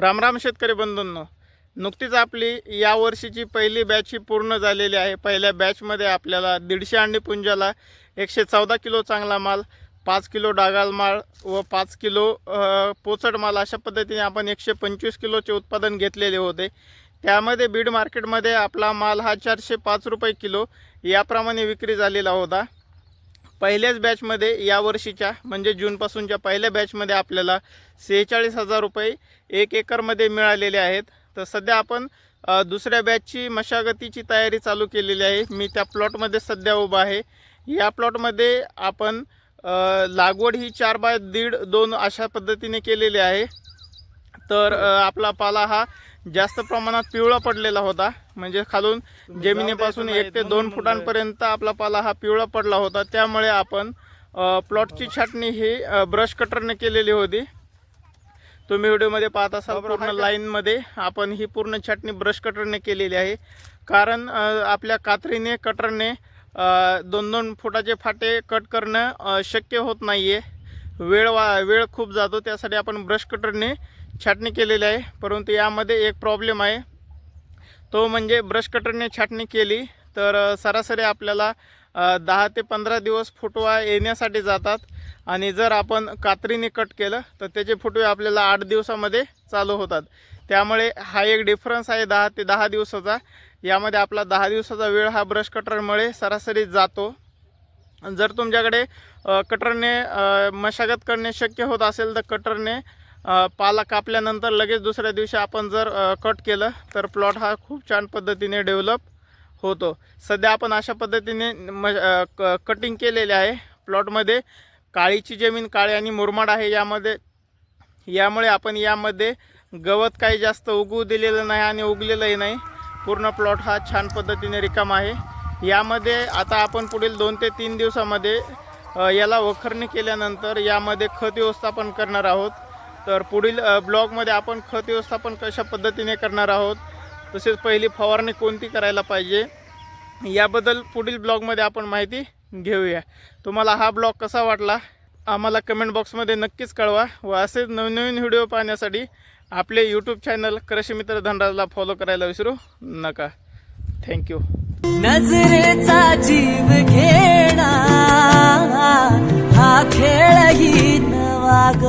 रामराम शेतकरी बंधूंनो नुकतीच आपली या वर्षीची पहिली बॅच ही पूर्ण झालेली आहे. पहिल्या बॅचमध्ये आपल्याला दीडशे अंडी पुंजाला एकशे चौदा किलो चांगला माल पाच किलो डागाल माल व पाच किलो पोचट पोचड माल अशा पद्धतीने आपण एकशे पंचवीस किलोचे उत्पादन घेतलेले होते. त्यामध्ये बीड मार्केटमध्ये आपला माल हा चारशे पाच रुपये किलो याप्रमाणे विक्री झालेला होता. पहिल्याच बॅचमध्ये या वर्षीच्या म्हणजे जूनपासूनच्या पहिल्या बॅचमध्ये आपल्याला सेहेचाळीस हजार रुपये एक एकरमध्ये मिळालेले आहेत. तर सध्या आपण दुसऱ्या बॅचची मशागतीची तयारी चालू केलेली आहे. मी त्या प्लॉटमध्ये सध्या उभा आहे. या प्लॉटमध्ये आपण लागवड ही चार बाय दीड दोन अशा पद्धतीने केलेली आहे. तर आपला पाला हा जास्त प्रमाणात पिवळा पडलेला होता. म्हणजे खालून जमिनीपासून एक ते दोन फुटांपर्यंत आपला पाला हा पिवळा पडला होता. त्यामुळे आपण प्लॉटची छाटणी ही ब्रश कटरने केलेली होती. तुम्ही व्हिडिओमध्ये पाहत असाल पूर्ण लाईनमध्ये. आपण ही पूर्ण छाटणी ब्रश कटरने केलेली आहे. कारण आपल्या कात्रीने कटरने दोन दोन फुटाचे फाटे कट करणं शक्य होत नाही आहे वेळ वा वेळ खूप जातो त्यासाठी आपण ब्रश कटरने छाटणी केलेली आहे. परंतु यामध्ये एक प्रॉब्लेम आहे. तो म्हणजे ब्रश कटरने छाटणी केली तर सरासरी आपल्याला दहा ते पंधरा दिवस फुटवा येण्यासाठी जातात. आणि जर आपण कात्रीने कट केलं तर त्याचे फुटवे आपल्याला आठ दिवसामध्ये चालू होतात. त्यामुळे हा एक डिफरन्स आहे दहा ते दहा दिवसाचा. यामध्ये आपला दहा दिवसाचा वेळ हा ब्रश कटरमुळे सरासरी जातो. जर तुमच्याकडे कटरने मशागत करणे शक्य होत असेल तर कटरने पाला कापल्यानंतर लगेच दुसऱ्या दिवशी आपण जर कट केलं तर प्लॉट हा खूप छान पद्धतीने डेव्हलप होतो. सध्या आपण अशा पद्धतीने म क कटिंग केलेले आहे. प्लॉटमध्ये काळीची जमीन काळी आणि मुरमाड आहे यामध्ये यामुळे आपण यामध्ये गवत काही जास्त उगवू दिलेलं नाही आणि उगलेलंही नाही. पूर्ण प्लॉट हा छान पद्धतीने रिकाम आहे. यामध्ये आता आपण पुढील दोन ते तीन दिवसामध्ये याला वखरणी केल्यानंतर यामध्ये खत व्यवस्थापन करणार आहोत. तर पुढील ब्लॉगमध्ये आपण खत व्यवस्थापन कशा पद्धतीने करणार आहोत तसेच पहिली फवारणी कोणती करायला पाहिजे याबद्दल पुढील ब्लॉगमध्ये आपण माहिती घेऊया. तुम्हाला हा ब्लॉग कसा वाटला आम्हाला कमेंट बॉक्समध्ये नक्कीच कळवा व असेच नवनवीन व्हिडिओ पाहण्यासाठी आपले यूट्यूब चॅनल कृषी मित्र धनराजला फॉलो करायला विसरू नका. थँक्यू नजरेचा जीव घेणा हा खेळही नवा ग